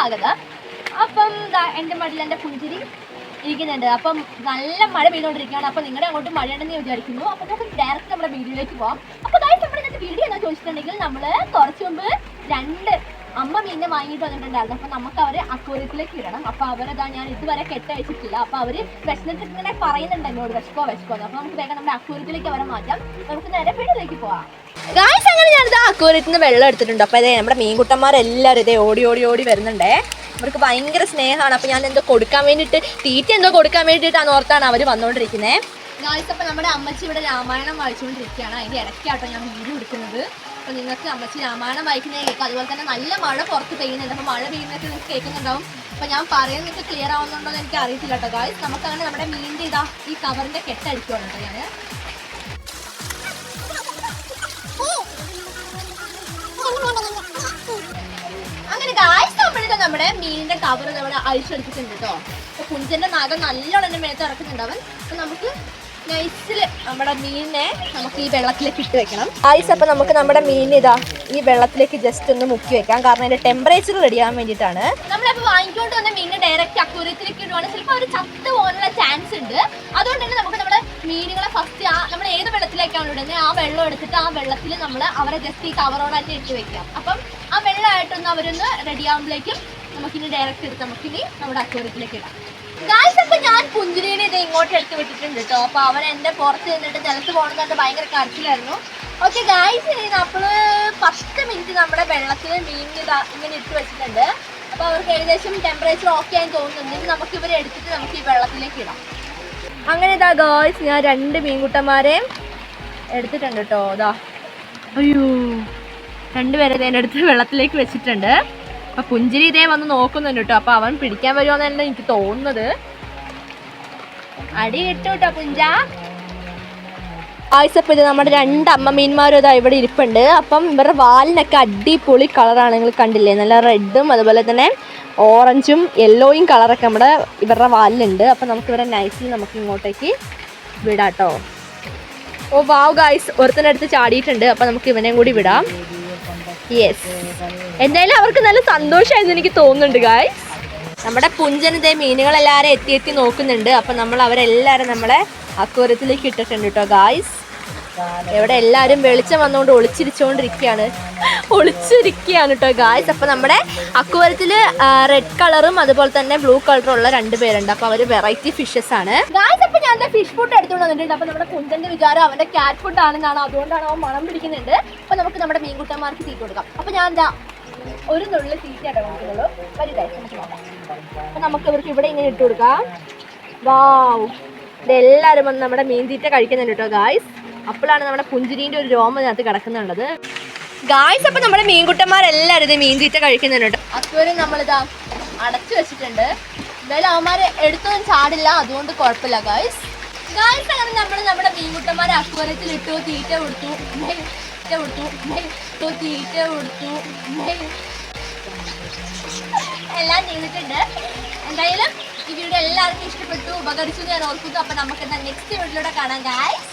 സ്വാഗതം അപ്പം ദാ എന്റെ മടിയിൽ എന്റെ പുഞ്ചിരി ഇരിക്കുന്നുണ്ട്. അപ്പം നല്ല മഴ പെയ്തുകൊണ്ടിരിക്കുകയാണ്. അപ്പം നിങ്ങളുടെ അങ്ങോട്ട് മഴ ഉണ്ടെന്ന് വിചാരിക്കുന്നു. അപ്പം നമുക്ക് ഡയറക്റ്റ് നമ്മുടെ വീഡിയോയിലേക്ക് പോകാം അപ്പോൾ അതായത് നമ്മുടെ ഇന്നത്തെ വീഡിയോ എന്താ ചോദിച്ചിട്ടുണ്ടെങ്കിൽ നമ്മൾ കുറച്ച് മുമ്പ് രണ്ട് അമ്മ മീനിനെ വാങ്ങിയിട്ട് വന്നിട്ടുണ്ടായിരുന്നു. അപ്പം നമുക്ക് അവരെ അക്വോറിയത്തിലേക്ക് ഇടണം. അപ്പം അവരതാ ഞാൻ ഇതുവരെ കെട്ടയച്ചിട്ടില്ല. അപ്പം അവർ വിശന്നിട്ട് ഇങ്ങനെ പറയുന്നുണ്ട് എന്നോട്. വിശക്കോ വിശക്കോ. അപ്പം നമുക്ക് വേഗം നമ്മുടെ അക്വോറിയത്തിലേക്ക് അവരെ മാറ്റാം. നമുക്ക് നേരെ വീട്ടിലേക്ക് പോവാം. അക്വോറിയത്തിൽ നിന്ന് വെള്ളം എടുത്തിട്ടുണ്ട്. അപ്പോൾ ഇതേ നമ്മുടെ മീൻകുട്ടന്മാരെല്ലാവരും ഇതേ ഓടി ഓടി ഓടി വരുന്നുണ്ടേ. അവർക്ക് ഭയങ്കര സ്നേഹമാണ്. അപ്പോൾ ഞാൻ എന്തോ കൊടുക്കാൻ വേണ്ടിയിട്ട് തീറ്റ എന്തോ കൊടുക്കാൻ വേണ്ടിയിട്ടാണ് ഓർത്താണ് അവർ വന്നുകൊണ്ടിരിക്കുന്നത് ഗായ്സ് അപ്പോൾ നമ്മുടെ അമ്മച്ചി ഇവിടെ രാമായണം വായിച്ചുകൊണ്ടിരിക്കുകയാണ്. അതിന്റെ ഇടയ്ക്കാട്ടോ ഞാൻ വീഡിയോ എടുക്കുന്നത്. അപ്പോൾ നിങ്ങൾക്ക് അമ്മച്ചി രാമായണം വായിക്കുന്നത് കേൾക്കാം. അതുപോലെ തന്നെ നല്ല മഴ പുറത്ത് പെയ്യുന്നുണ്ട്. അപ്പോൾ മഴ പെയ്യുന്നതൊക്കെ നിങ്ങൾക്ക് കേൾക്കുന്നുണ്ടാവും. അപ്പോൾ ഞാൻ പറയുന്നത് നിങ്ങൾക്ക് ക്ലിയർ ആവുന്നുണ്ടോ എന്ന് എനിക്ക് അറിയത്തില്ല കേട്ടോ ഗായ്സ് നമുക്കങ്ങനെ നമ്മുടെ മീനിന്റെ ഇതാ ഈ കവറിന്റെ കെട്ടടിക്കുവാണ് കേട്ടോ ഞാൻ ഗായ്സ് നമ്മുടെ മീനിന്റെ കവർ നമ്മുടെ അഴിച്ചെടുത്തിട്ടുണ്ട് കേട്ടോ കുഞ്ചന്റെ നാഗം നല്ലോണം എന്റെ മേത്ത് ഇറക്കുന്നുണ്ടാവും അപ്പൊ നമുക്ക് നമ്മുടെ മീനിനെ നമുക്ക് ഈ വെള്ളത്തിലേക്ക് ഇട്ട് വെക്കണം. ഐസ് അപ്പൊ നമുക്ക് നമ്മുടെ മീനിന് ഇതാ ഈ വെള്ളത്തിലേക്ക് ജസ്റ്റ് ഒന്ന് മുക്കി വെക്കാം. കാരണം അതിന്റെ ടെമ്പറേച്ചർ റെഡി ആവാൻ വേണ്ടിയിട്ടാണ്. നമ്മളിപ്പോ വാങ്ങിക്കൊണ്ട് വന്ന മീനിനെ ഡയറക്റ്റ് അക്കൂരത്തിലേക്ക് ഇടുവാണെങ്കിൽ ചിലപ്പോൾ അവർ ചത്ത് പോകാനുള്ള ചാൻസ് ഉണ്ട്. അതുകൊണ്ട് തന്നെ നമുക്ക് മീനുകളെ ഫസ്റ്റ് ആ നമ്മൾ ഏത് വെള്ളത്തിലേക്കാണ് ഇടുന്നത് ആ വെള്ളം എടുത്തിട്ട് ആ വെള്ളത്തിൽ നമ്മൾ അവരെ ജസ്റ്റ് ഈ കവറോട് തന്നെ ഇട്ട് വെക്കാം അപ്പം ആ വെള്ളമായിട്ടൊന്ന് അവരൊന്ന് റെഡി ആകുമ്പോഴേക്കും നമുക്കിനി ഡയറക്റ്റ് എടുത്ത് നമുക്കിനി നമ്മുടെ അക്വറിയത്തിലേക്ക് ഇടാം. ഗായ്സ് അപ്പൊ ഞാൻ പുഞ്ചിരീനെ ഇത് ഇങ്ങോട്ട് എടുത്ത് വിട്ടിട്ടുണ്ട് കേട്ടോ അപ്പൊ അവൻ എന്റെ പുറത്ത് നിന്നിട്ട് നിലത്ത് പോകണമെന്നുണ്ട് ഭയങ്കര കരച്ചിലായിരുന്നു. ഓക്കെ ഗായ്സ് നമ്മൾ ഫസ്റ്റ് മിനിറ്റ് നമ്മുടെ വെള്ളത്തിൽ ഇതാ ഇങ്ങനെ ഇട്ട് വെച്ചിട്ടുണ്ട്. അപ്പൊ അവർക്ക് ഏകദേശം ടെമ്പറേച്ചർ ഓക്കെ ആയി തോന്നുന്നുണ്ട്. നമുക്ക് ഇവരെ എടുത്തിട്ട് നമുക്ക് ഈ വെള്ളത്തിലേക്ക് ഇടാം. അങ്ങനെ ഇതാ ഗേൾസ് ഞാൻ രണ്ട് മീൻകുട്ടന്മാരെ എടുത്തിട്ടുണ്ട് കേട്ടോ. ഇതാ അയ്യോ. രണ്ടുപേരെ ഇതേ എടുത്ത് വെള്ളത്തിലേക്ക് വെച്ചിട്ടുണ്ട്. അപ്പൊ പുഞ്ചിരി ഇതേ വന്ന് നോക്കുന്നുണ്ട് കേട്ടോ. അപ്പൊ അവൻ പിടിക്കാൻ വരുമോ എന്നല്ല എനിക്ക് തോന്നുന്നത്. അടി കിട്ടും കേട്ടോ പുഞ്ച. ആഴ്ചപ്പം ഇത് നമ്മുടെ രണ്ട് അമ്മ മീന്മാരും ഇതാ ഇവിടെ ഇരിപ്പുണ്ട്. അപ്പം ഇവരുടെ വാലിനൊക്കെ അടിപൊളി കളറാണ് നിങ്ങൾ കണ്ടില്ലേ? നല്ല റെഡും അതുപോലെ തന്നെ ഓറഞ്ചും യെല്ലോയും കളറൊക്കെ നമ്മുടെ ഇവരുടെ വാലിലുണ്ട്. അപ്പം നമുക്ക് ഇവരെ നൈസിൽ നമുക്ക് ഇങ്ങോട്ടേക്ക് വിടാട്ടോ. ഓ വാവ് ഗായ്സ് ഒരുത്തനടുത്ത് ചാടിയിട്ടുണ്ട്. അപ്പം നമുക്ക് ഇവനെയും കൂടി വിടാം. യെസ് എന്തായാലും അവർക്ക് നല്ല സന്തോഷമായിരുന്നു എനിക്ക് തോന്നുന്നുണ്ട് ഗായ്സ്. നമ്മുടെ പുഞ്ചനിതേ മീനുകളെല്ലാവരും എത്തി എത്തി നോക്കുന്നുണ്ട്. അപ്പം നമ്മൾ അവരെല്ലാവരും നമ്മളെ അക്വരത്തിലേക്ക് ഇട്ടിട്ടുണ്ട് കേട്ടോ ഗായ്സ് എവിടെ എല്ലാവരും വെളിച്ചം വന്നുകൊണ്ട് ഒളിച്ചിരിച്ചുകൊണ്ടിരിക്കുകയാണ് ഒളിച്ചിരിക്കുകയാണ് കേട്ടോ ഗായ്സ് അപ്പോൾ നമ്മുടെ അക്വരത്തിൽ റെഡ് കളറും അതുപോലെ തന്നെ ബ്ലൂ കളറും ഉള്ള രണ്ട് പേരുണ്ട്. അപ്പോൾ അവർ വെറൈറ്റി ഫിഷസ് ആണ്. ഗായ്സ് അപ്പോൾ ഞാൻ ഫിഷ് ഫുഡ് എടുത്തുകൊണ്ട് വന്നിട്ടുണ്ട്. അപ്പൊ നമ്മുടെ കുഞ്ചന്റെ വിചാരം അവന്റെ ക്യാറ്റ് ഫുഡ് ആണെന്നാണ്. അതുകൊണ്ടാണ് അവൻ മണം പിടിക്കുന്നുണ്ട്. അപ്പോൾ നമുക്ക് നമ്മുടെ മീൻകുട്ടന്മാർക്ക് തീറ്റ കൊടുക്കാം. അപ്പോൾ ഞാൻ എന്താ ഒരു നുള്ളിൽ തീറ്റ ഇടണമെന്നുള്ളൂ വലുതായി നമുക്ക് നോക്കാം. അപ്പം നമുക്ക് ഇവർക്ക് ഇവിടെ ഇങ്ങനെ ഇട്ട് കൊടുക്കാം. വാവ് ഇതെല്ലാവരും വന്ന് നമ്മുടെ മീൻതീറ്റ കഴിക്കുന്നുണ്ട് കേട്ടോ ഗായ്സ് അപ്പോഴാണ് നമ്മുടെ പുഞ്ചിരീന്റെ ഒരു രോമം അതിനകത്ത് കിടക്കുന്നുള്ളത്. ഗായ്സ് അപ്പം നമ്മുടെ മീൻകുട്ടന്മാരെല്ലാവരും ഇത് മീൻതീറ്റ കഴിക്കുന്നുണ്ട് കേട്ടോ. അക്വരും നമ്മളിതാ അടച്ചു വെച്ചിട്ടുണ്ട്. എന്തായാലും അവന്മാരെ എടുത്തൊന്നും ചാടില്ല അതുകൊണ്ട് കുഴപ്പമില്ല ഗായ്സ് ഗായ്സ് അങ്ങനെ നമ്മൾ നമ്മുടെ മീൻകുട്ടന്മാരെ അക്വരത്തിൽ ഇട്ടു തീറ്റ കൊടുത്തു. തീറ്റ കൊടുത്തു. തീറ്റ കൊടുത്തു. എല്ലാം ചെയ്തിട്ടുണ്ട്. എന്തായാലും ഈ വീഡിയോ എല്ലാവർക്കും ഇഷ്ടപ്പെട്ടു. ഉപകരിച്ചു ഞാൻ ഓർക്കുന്നു. അപ്പൊ നമുക്ക് നെക്സ്റ്റ് വീഡിയോയിലൂടെ കാണാം ഗായ്സ്